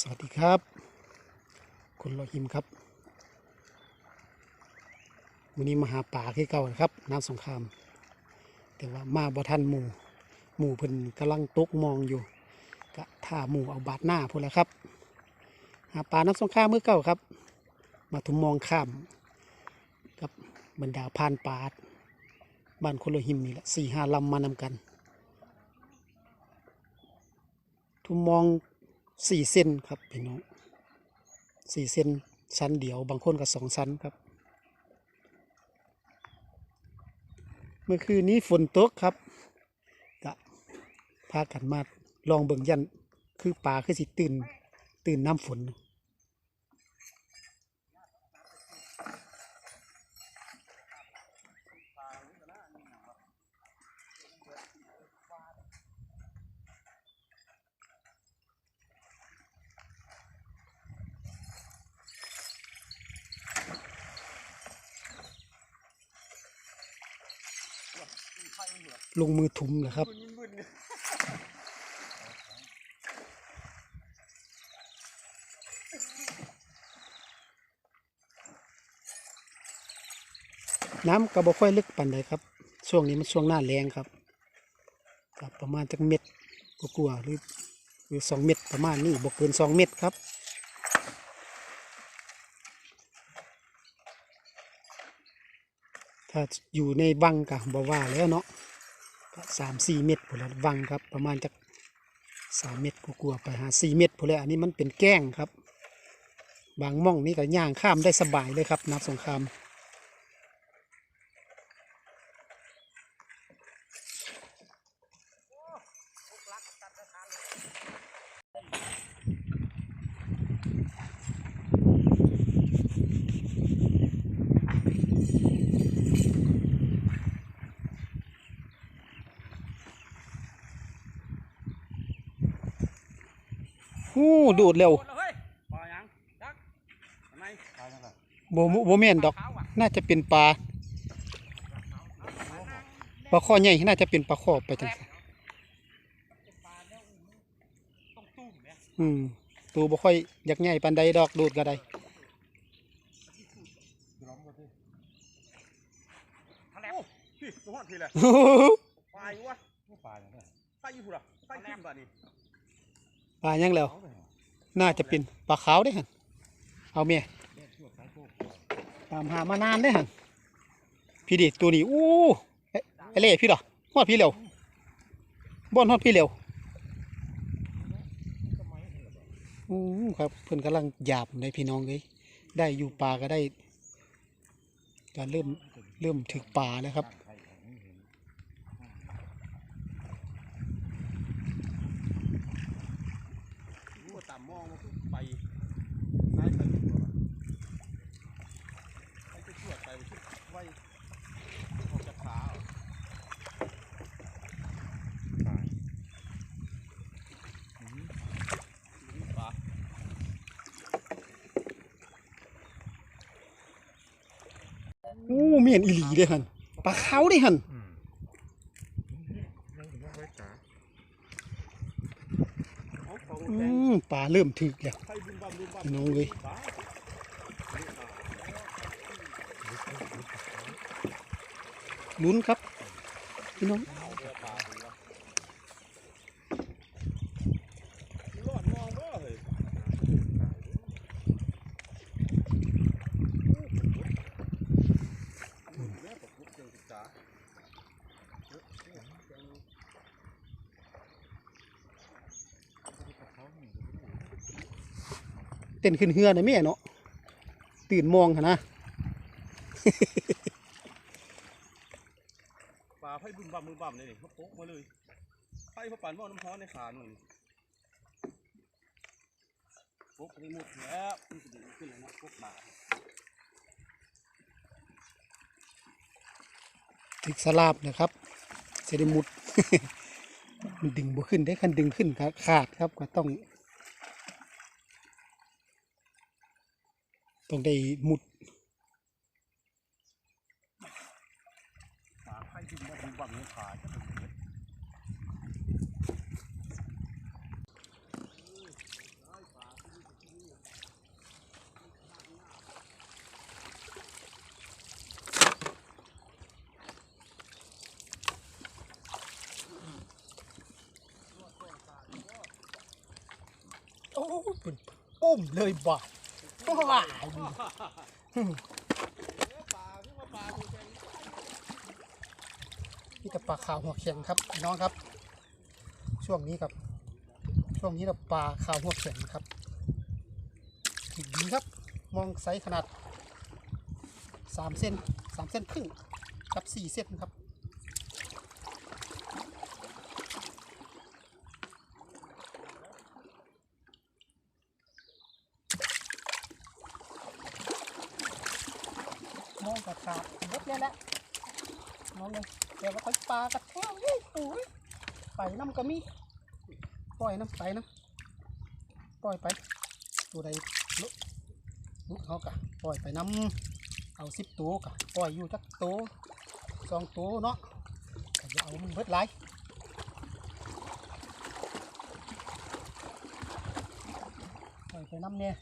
สวัสดีครับคุณโลหิมครับวันนี้มาหาป่าคือเก่านะครับ น้ำสงคราม แต่ว่ามาบ่ทันหมู่หมู่เพิ่นกำลังตกมองอยู่กะท่าหมู่เอาบาดหน้าพุ่นแหละครับ หาป่าน้ำสงครามเมื่อเก่าครับ มาทุมมองข้ามกับบรรดาพานป่าบ้านคนโลหิมนี่แหละสี่ห้าลำมานำกัน ทุมมอง สี่เส้นครับพี่น้องสี่เส้นชั้นเดียวบางคนก็สองชั้นครับ เมื่อคืนนี้ฝนตกครับก็พากันมาลองเบิ่งยันคือป่าคือสิตื่นตื่นน้ำฝน ลงมือถุมเหรอครับน้ำก็บ่ค่อยลึกปานใดครับ ช่วงนี้มันช่วงหน้าแรงครับกับประมาณจักเม็ดกลัวหรือหรือสองเม็ดประมาณนี้บ่เกินสองเม็ดครับ ถ้าอยู่ในวังก็บ่ว่าแล้วเนาะ สามสี่เม็ดพอแล้ววังครับ ประมาณจากสามเม็ดกลัวไปหาสี่เม็ดพอแล้วอันนี้มันเป็นแก้งครับ บางม่องนี่ก็ย่างข้ามได้สบายเลยครับนับสงคราม หู้ ดูดเร็วเฮ้ยปลายังยักษ์ทำไมปลายังไงโบโบแม่นดอกขาวอะน่าจะเป็นปลาปลาข้อใหญ่น่าจะเป็นปลาข้อไปจังซี่ปลาเนี่ยต้องตุ้มเนี่ยอืมตัวบ่ค่อยอยากใหญ่ปานใดดอกดูดก็ได้ทะเลพี่ตัวหัวทีเลยปลาอยู่วะปลาอย่างไรปลาอยู่หุ่นอะปลาขึ้นบ้านี่ปลายังแล้ว น่าจะเป็นปลาขาวได้หั่นเอาแม่ตามหามานานได้หั่นพี่ดิตัวนี้อู้เอ๊ะไอ้เล่พี่ดอกฮอดพี่เร็วบ่อนฮอดพี่เร็วอู้ครับเพิ่นกำลังหยาบในพี่น้องเลยได้อยู่ปลาก็ได้ก็เริ่มเริ่มถึกป่าแล้วครับ รู้ว่าตามมองมันไปซ้ายไปไปไปช่วยไปไปช่วยไว้ออกจากขาปลา อู้เมียนอีหลีเด้หันปลาขาวเด้หันอืมปลาเริ่มถึกแล้วน้องเลยลุ้นครับพี่น้อง รอดมองบ่เฮ้ย เต้นขึ้นเฮือนะแม่เนาะตื่นมองหั่นนะปลาไผ่บุญบัมบุญบัมเลยนี่เขาโป๊กมาเลยไผ่เขาปั่นหม้อน้ำร้อนในขาหน่อยนี่โป๊กไปหมดแล้วมันจะดีขึ้นเลยนะพวกปลาถึกสลาบนะครับเสได็มุด มันดึงบ่ขึ้นได้คันดึงขึ้นก็ขาดครับก็ต้อง ต้องได้หมุดขาใครที่นอ้อมเลยบาท ว้ายปลาขึ้นมาปลาดูแข็งนี่แต่ปลาขาวหัวแข็งครับน้องครับ ช่วงนี้ครับ ช่วงนี้เราปลาขาวหัวแข็งครับดีครับ มองไซส์ขนาดสามเส้นสามเส้นครึ่งกับสี่เส้นครับ กระขาดหมดเลยแหละมองเลยแต่ว่าไปปลากระแทกนี่โอ้ยไปน้ำก็มีปล่อยน้ำไปน้ำปล่อยไปตัวใดลุกลุกเขากะปล่อยไปน้ำเอาสิบตัวกะปล่อยอยู่จักตัวสองตัวเนาะก็จะเอามันเบิดไรปล่อยไปน้ำเนี่ย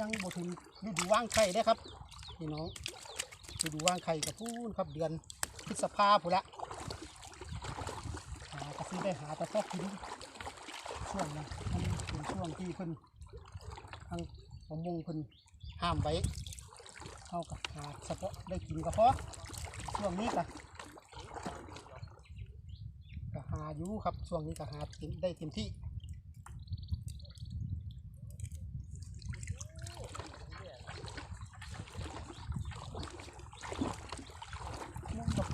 ยังบ่ถึงฤดูว่างไข่ได้ครับพี่น้องฤดูว่างไข่กับพูนครับเดือนพฤษภาพุ่นละหากระซื้อได้หาต่พอกินช่วงนะมันเป็นช่วงที่เพิ่นทางประมงเพิ่นห้ามไว้เอากับหาเฉพาะได้กินก็พอช่วงนี้ก็ก็หาอยู่ครับช่วงนี้ก็หาเต็มได้เต็มที่ มองแบบ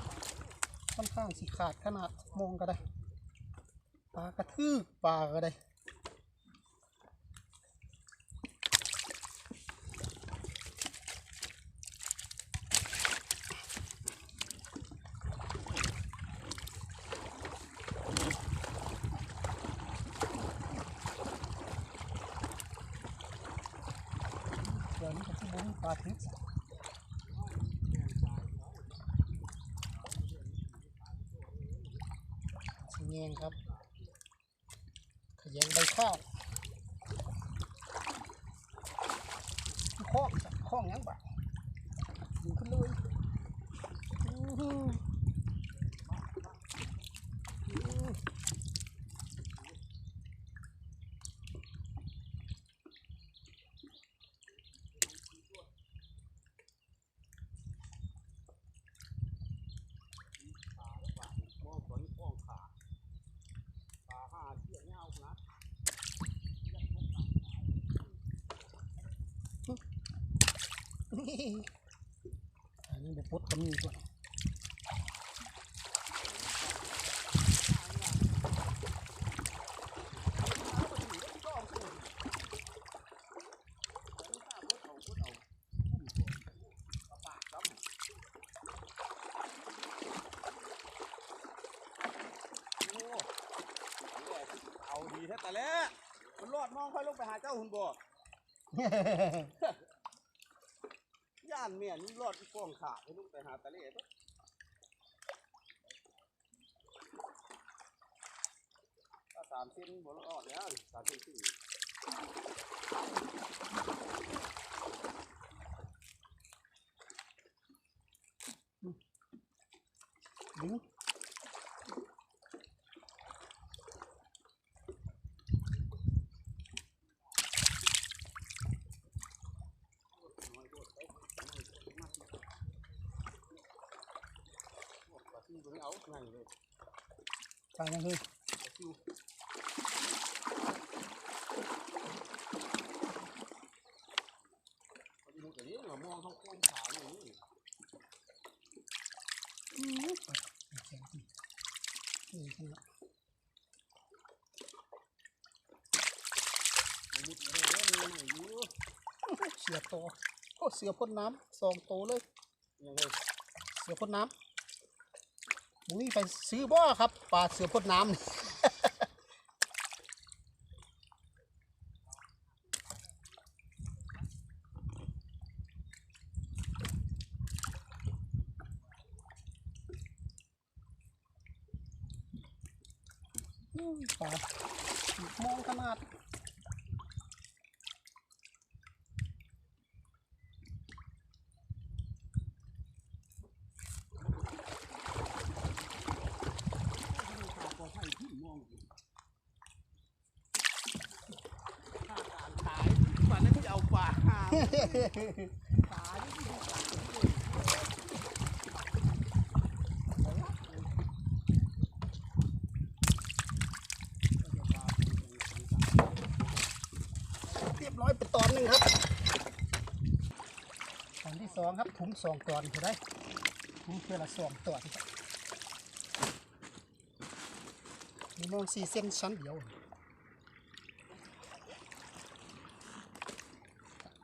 ค่อน ขาดขนาดมองก็ได้ปลากระทืบปลาก็ได้ยวนี้ก็ที่บุ้งปลาทึก สีแงครับ ขยงใบข้าวข้องจ้ะข้องยังบ่ดึงขึ้นเลย อันนี้บุปผดก็มีตัวโอ้เอาดีแท้แต่แล้วมันรอดมองค่อยลงไปหาเจ้าหุ่นบ่ ย่านเมียนี่รอดที่กองขาดให้ลงไปหาตะเล่ปะก็สามเส้นบนรอดแล้วสามเส้นสี่ดึง ปลาซิวตัวนี้เอาไงเลย ปลายังเลย ปลาซิวปลาซิวตัวนี้เรามองเขาโค้งขาอย่างนี้ อื้อปลาแข็งจริงนี่ขนาด มัน มุดอะเนี่ยมีไหนอยู่เสือโตโอ้เสือพ่นน้ำสองโตเลย เสือพ่นน้ำ นี่ไปซื้อบ่อครับปลาเสือพ่นน้ำนี่ปลามองขนาด เรียบร้อยเป็นตอนหนึ่งครับตอนที่สองครับถุงสองตอนถูกไหมถุงเพื่อละสองตอนครับมีมองสี่เส้นชั้นเดียว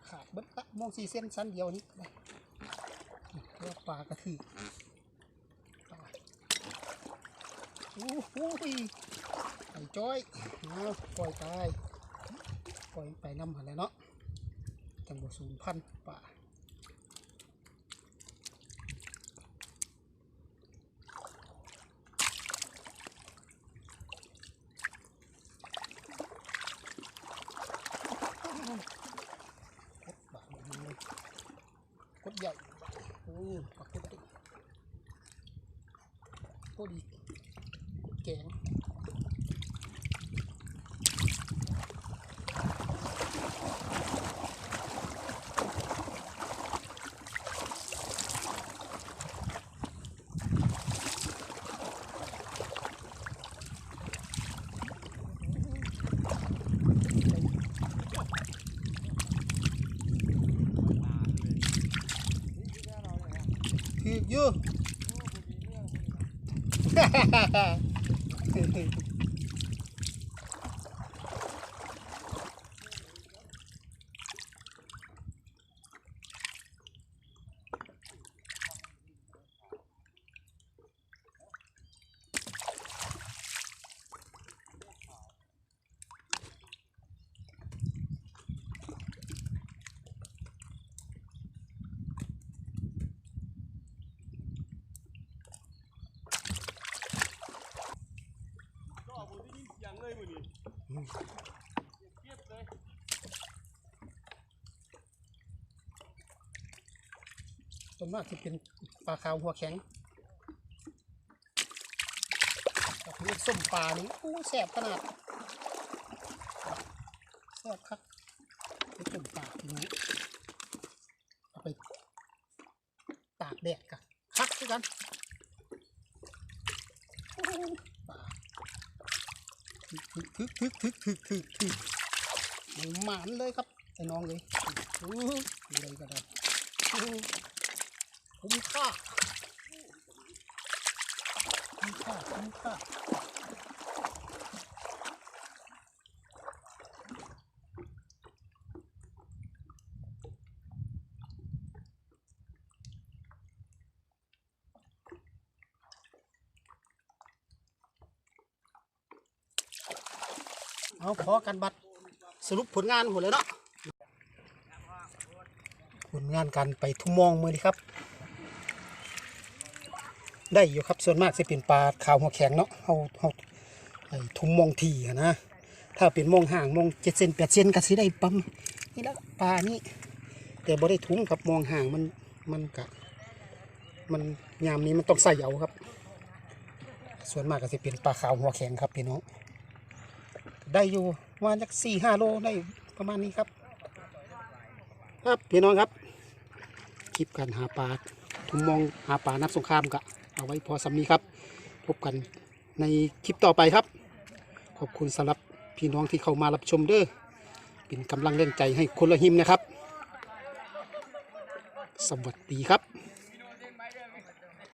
ขา โมองสี่เส้นชั้นเดียวนี้ได้ปลากระถือปลาโอ้โหไอจ้อยเอาปล่อยไปปล่อยไปน้ำหันแล้วเนาะจังบวสูงพันปลาแบบนี้กด ใหญ่โอ้ปลากดใหญ่โคตรดี Ha, ha, ha. ส่วนมากจะเป็นปลาขาวหัวแข็งแบบนี้ส้มปลานี่โอ้แสบขนาดแสบครับไปส้มปลาทีนี้เอาไปตากแดดกันคักด้วยกันโอ้ปลา ฮึกฮึกฮึกฮึกฮึกหมานเลยครับไอ้น้องเลยโอ้ยอะไรก็ได้คุ้มค่าคุ้มค่าคุ้มค่า เอาพอกันบัตรสรุปผลงานหมดเลยเนาะผลงานการไปทุ่มมองมือนี่ครับ ได้อยู่ครับส่วนมากจะเป็นปลาขาวหัวแข็งเนาะเอาเอาไอ้ทุ่มมองทีนะถ้าเป็นมองห่างมองเจ็ดเซนแปดเซนก็สิได้ปั๊มนี่ละปลานี่แต่บ่ได้ทุ่มครับมองห่างมันมันกะมันยามนี้มันต้องใส่เอาครับ ส่วนมากก็จะเป็นปลาขาวหัวแข็งครับพี่น้อง ได้อยู่ประมาณสักสี่ห้าโลได้ประมาณนี้ครับ ครับพี่น้องครับ คลิปการหาปลาทุ่มมองหาปลานับสงครามกะเอาไว้พอสำนี้ครับ พบกันในคลิปต่อไปครับ ขอบคุณสำหรับพี่น้องที่เข้ามารับชมเด้อเป็นกำลังแรงใจให้คนละหิมนะครับ สวัสดีครับ